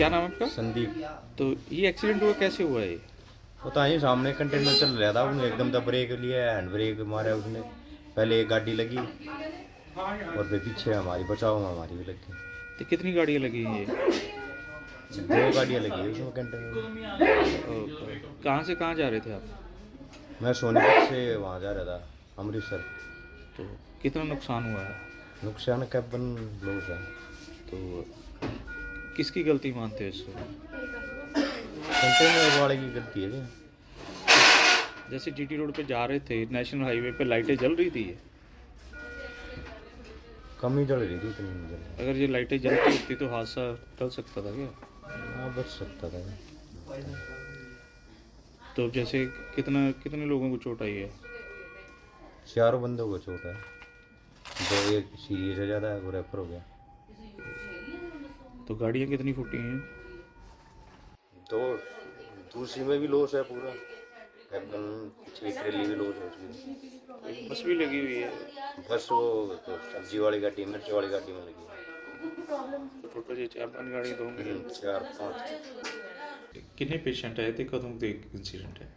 क्या नाम है आपका? संदीप। तो ये एक्सीडेंट हुआ कैसे हुआ है पता ही सामने कंटेनर चल रहा था उसने एकदम से ब्रेक लिया हैंड ब्रेक मारा उसने। पहले एक गाड़ी लगी और फिर पीछे हमारी बचाव में हमारी भी लग। तो कितनी गाड़ियाँ लगी हैं ये? दो गाड़ियाँ लगी उसमें कंटेनर में। तो कहाँ से कहाँ जा रहे थे आप? मैं सोनीपत से वहाँ जा रहा था अमृतसर। तो कितना नुकसान हुआ है? नुकसान कैबन लॉस है तो किसकी गलती मानते हो इसको? कंटेनर वाले की गलती है जैसे जीटी रोड पे जा रहे थे नेशनल हाईवे पे लाइटें जल रही थी ये? कम ही जल रही थी इतनी नहीं जल रही। अगर ये लाइटें जलती होती तो हादसा टल सकता था क्या? हाँ बच सकता था। तो जैसे कितना कितने लोगों को चोट आई है? चारों बंदों को चोट है। दो एक सीरियस है ज़्यादा है वो रेफर हो गया। तो गाड़ियाँ कितनी फूटी हैं तो दूसरी में भी लॉस है पूरा कैबन पिछली ट्रेली भी लॉस है उसकी एक बस भी लगी हुई है बस वो तो सब्जी वाली गाड़ी मिर्च वाली गाड़ी में लगी तो टोटल ये चार पांच गाड़ियाँ तो होंगी हम्म, चार पाँच ਕਿੰਨੇ ਪੇਸ਼ੈਂਟ ਆਏ ਤੇ ਕਦੋਂ ਦੇ ਇਨਸੀਡੈਂਟ ਹੈ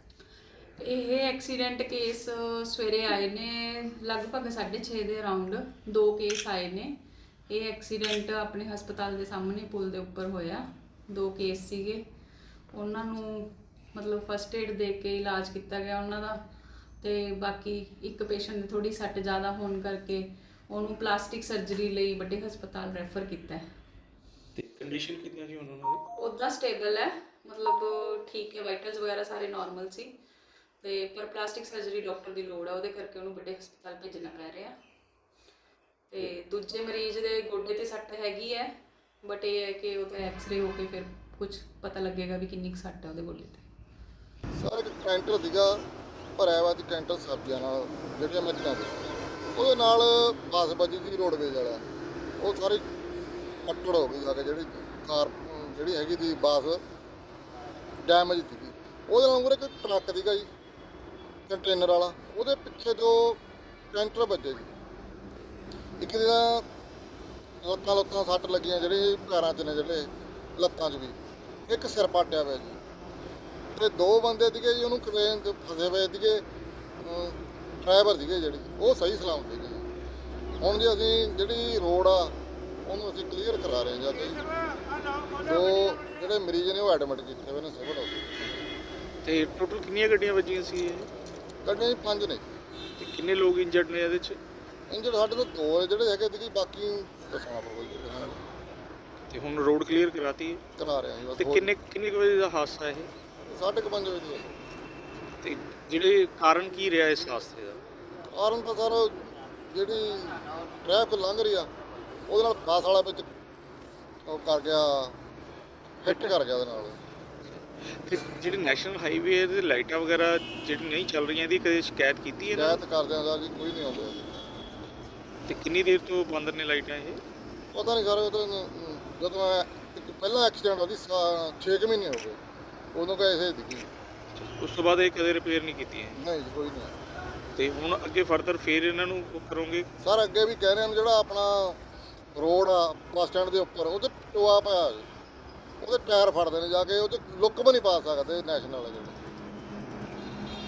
ਇਹ ਐਕਸੀਡੈਂਟ ਕੇਸ ਸਵੇਰੇ ਆਏ ਨੇ ਲਗਭਗ 6:30 ਦੇ ਅਰਾਊਂਡ ਦੋ ਕੇਸ ਆਏ ਨੇ ਇਹ ਐਕਸੀਡੈਂਟ ਆਪਣੇ ਹਸਪਤਾਲ ਦੇ ਸਾਹਮਣੇ ਪੁਲ ਦੇ ਉੱਪਰ ਹੋਇਆ। ਦੋ ਕੇਸ ਸੀਗੇ। ਉਹਨਾਂ ਨੂੰ ਮਤਲਬ ਫਸਟ ਏਡ ਦੇ ਕੇ ਇਲਾਜ ਕੀਤਾ ਗਿਆ ਉਹਨਾਂ ਦਾ। ਤੇ ਬਾਕੀ ਇੱਕ ਪੇਸ਼ੈਂਟ ਦੀ ਥੋੜੀ ਸੱਟ ਜ਼ਿਆਦਾ ਹੋਣ ਕਰਕੇ ਉਹਨੂੰ ਪਲਾਸਟਿਕ ਸਰਜਰੀ ਲਈ ਵੱਡੇ ਹਸਪਤਾਲ ਰੈਫਰ ਕੀਤਾ ਹੈ। ਤੇ ਕੰਡੀਸ਼ਨ ਕਿੰਨੀਆਂ ਸੀ ਉਹਨਾਂ ਦੀ? ਉਦਾਂ ਸਟੇਬਲ ਹੈ। ਮਤਲਬ ਠੀਕ ਹੈ ਵਾਈਟਲਸ ਵਗੈਰਾ ਸਾਰੇ ਨਾਰਮਲ ਸੀ। ਤੇ ਪਰ ਪਲਾਸਟਿਕ ਸਰਜਰੀ ਡਾਕਟਰ ਦੀ ਲੋੜ ਆ ਉਹਦੇ ਕਰਕੇ ਉਹਨੂੰ ਵੱਡੇ ਹਸਪਤਾਲ ਭੇਜਣਾ ਪੈ ਰਿਹਾ। ਦੂਜੇ ਮਰੀਜ਼ ਦੇ ਗੋਡੇ ਤੇ ਸੱਟ ਹੈਗੀ ਹੈ ਬਟ ਇਹ ਹੈ ਕਿ ਉਹਦਾ ਐਕਸ-ਰੇ ਹੋ ਕੇ ਫਿਰ ਕੁਝ ਪਤਾ ਲੱਗੇਗਾ ਵੀ ਕਿੰਨੀ ਕੁ ਸੱਟ ਹੈ ਉਹਦੇ ਗੋਡੇ ਤੇ। ਸਰ, ਇੱਕ ਕੈਂਟਰ ਸੀਗਾ, ਭਰਿਆ ਵਾ ਚ ਕੈਂਟਰ ਸਬਜ਼ੀਆਂ ਨਾਲ, ਜਿਹੜੀਆਂ ਮਿਰਚਾਂ ਸੀ ਉਹਦੇ ਨਾਲ ਬੱਸ ਵੱਜੀ ਸੀ ਰੋਡਵੇਜ਼ ਵਾਲਾ ਉਹ ਸਾਰੀ ਕੱਟੜ ਹੋ ਗਈ ਆ ਕੇ, ਜਿਹੜੀ ਕਾਰ, ਜਿਹੜੀ ਹੈਗੀ ਸੀ ਬੱਸ ਡੈਮੇਜ ਸੀਗੀ। ਉਹਦੇ ਨਾਲ ਮੂਹਰੇ ਕੋਈ ਟਰੱਕ ਸੀਗਾ ਜੀ ਕੰਟੇਨਰ ਵਾਲਾ। ਉਹਦੇ ਪਿੱਛੇ ਜੋ ਕੈਂਟਰ ਵੱਜੇ ਜੀ ਇੱਕ ਤਾਂ ਲੱਤਾਂ ਲੱਤਾਂ ਸੱਟ ਲੱਗੀਆਂ ਜਿਹੜੇ ਪੈਰਾਂ 'ਚ ਨੇ ਜਿਹੜੇ ਲੱਤਾਂ 'ਚ ਵੀ। ਇੱਕ ਸਿਰ ਪਾਟਿਆ ਹੋਇਆ ਜੀ। ਤੇ ਦੋ ਬੰਦੇ ਸੀਗੇ ਜੀ ਉਹਨੂੰ ਕ੍ਰੇਨ ਤੇ ਫਸੇ ਹੋਏ ਸੀਗੇ ਡਰਾਈਵਰ ਸੀਗੇ ਜਿਹੜੀ ਉਹ ਸਹੀ ਸਲਾਮਤ ਸੀਗੇ ਜੀ। ਹੁਣ ਜੀ ਅਸੀਂ ਜਿਹੜੀ ਰੋਡ ਆ ਉਹਨੂੰ ਅਸੀਂ ਕਲੀਅਰ ਕਰਾ ਰਹੇ ਹਾਂ ਜੀ ਜੋ ਜਿਹੜੇ ਮਰੀਜ਼ ਨੇ ਉਹ ਐਡਮਿਟ ਕੀਤੇ ਹੋਏ ਨੇ ਸਿਵਲ ਹਸਪਤਾਲ ਤੇ ਟੋਟਲ ਕਿੰਨੀਆਂ ਗੱਡੀਆਂ ਵੱਜੀਆਂ ਸੀ ਇਹ? ਕੱਢੇ ਜੀ ਪੰਜ ਨੇ। ਤੇ ਕਿੰਨੇ ਲੋਕ ਇੰਜਰਡ ਨੇ ਇਹਦੇ ਚ? ਇੰਜਰ ਸਾਡੇ ਤੋਂ ਦੋ ਨੇ ਜਿਹੜੇ ਹੈਗੇ ਸੀਗੇ ਬਾਕੀ ਦੱਸਣਾ ਪਊਗਾ ਜੀ ਤੇ ਹੁਣ ਰੋਡ ਕਲੀਅਰ ਕਰਾਤੀ ਹੈ? ਕਰਾ ਰਹੇ ਹਾਂ ਜੀ ਬਸ ਤੇ ਹੋਰ- ਕਿੰਨੇ ਕਿੰਨੇ ਕੁ ਵਜੇ ਦਾ ਹਾਦਸਾ ਇਹ? ਸਾਢੇ ਕੁ ਪੰਜ ਵਜੇ ਦੀ। ਗੱਲ। ਤੇ ਜਿਹੜੇ ਕਾਰਨ ਕੀ ਰਿਹਾ ਇਸ ਹਾਦਸੇ ਦਾ? ਕਾਰਨ ਤਾਂ ਸਰ ਜਿਹੜੀ ਟ੍ਰੈਫਿਕ ਲੰਘ ਰਹੀ ਆ ਉਹਦੇ ਨਾਲ ਬੱਸ ਵਾਲਾ ਵਿੱਚ ਉਹ ਕਰ ਗਿਆ ਹਿੱਟ ਕਰ ਗਿਆ ਉਹਦੇ ਨਾਲ। ਤੇ ਜਿਹੜੇ ਨੈਸ਼ਨਲ ਹਾਈਵੇ ਦੇ ਲਾਈਟਾਂ ਵਗੈਰਾ ਜਿਹੜੀ ਨਹੀਂ ਚੱਲ ਰਹੀਆਂ ਇਹਦੀ ਕਦੇ ਸ਼ਿਕਾਇਤ ਕੀਤੀ ਹੈ ਇਹਨਾਂ ਸ਼ਿਕਾਇਤ ਕਰਦੇ ਆ ਸਰ ਜੀ ਕੋਈ ਨਹੀਂ ਆਉਂਦਾ। ਨੇ? ਤੇ ਕਿੰਨੀ ਦੇਰ ਤੋਂ ਬੰਦ ਨੇ ਲਾਈਟਾਂ ਇਹ? ਪਤਾ ਨਹੀਂ ਸਰ ਅਮ, ਜਦੋਂ ਮੈਂ ਇੱਕ ਪਹਿਲਾ ਐਕਸੀਡੈਂਟ ਹੋਈ 6 ਮਹੀਨੇ ਹੋ ਗਏ। ਉਦੋਂ ਕਾ ਐਸੇ ਦਿਖੀ ਉਸ ਤੋਂ ਬਾਅਦ ਇਹ ਕਦੇ ਰਿਪੇਅਰ ਨਹੀਂ ਕੀਤੀਆਂ ਨਹੀਂ ਜੀ ਕੋਈ ਨਹੀਂ। ਤੇ ਹੁਣ ਅੱਗੇ ਫਰਦਰ ਫੇਰ ਇਹਨਾਂ ਨੂੰ ਉਹ ਕਰੋਗੇ? ਸਰ ਅੱਗੇ ਵੀ ਕਹਿ ਰਹੇ ਨੇ ਜਿਹੜਾ ਆਪਣਾ ਰੋਡ ਆ ਬੱਸ ਸਟੈਂਡ ਦੇ ਉੱਪਰ ਉਹਦੇ ਟੋਆ ਪਿਆ ਜੀ। ਉਹਦੇ ਟਾਇਰ ਫੜਦੇ ਨੇ ਜਾ ਕੇ ਉਹ ਤੇ ਲੁੱਕ ਵੀ ਨਹੀਂ ਪਾ ਸਕਦੇ ਨੈਸ਼ਨਲ ਵਾਲੇ ਜਿਹੜੇ।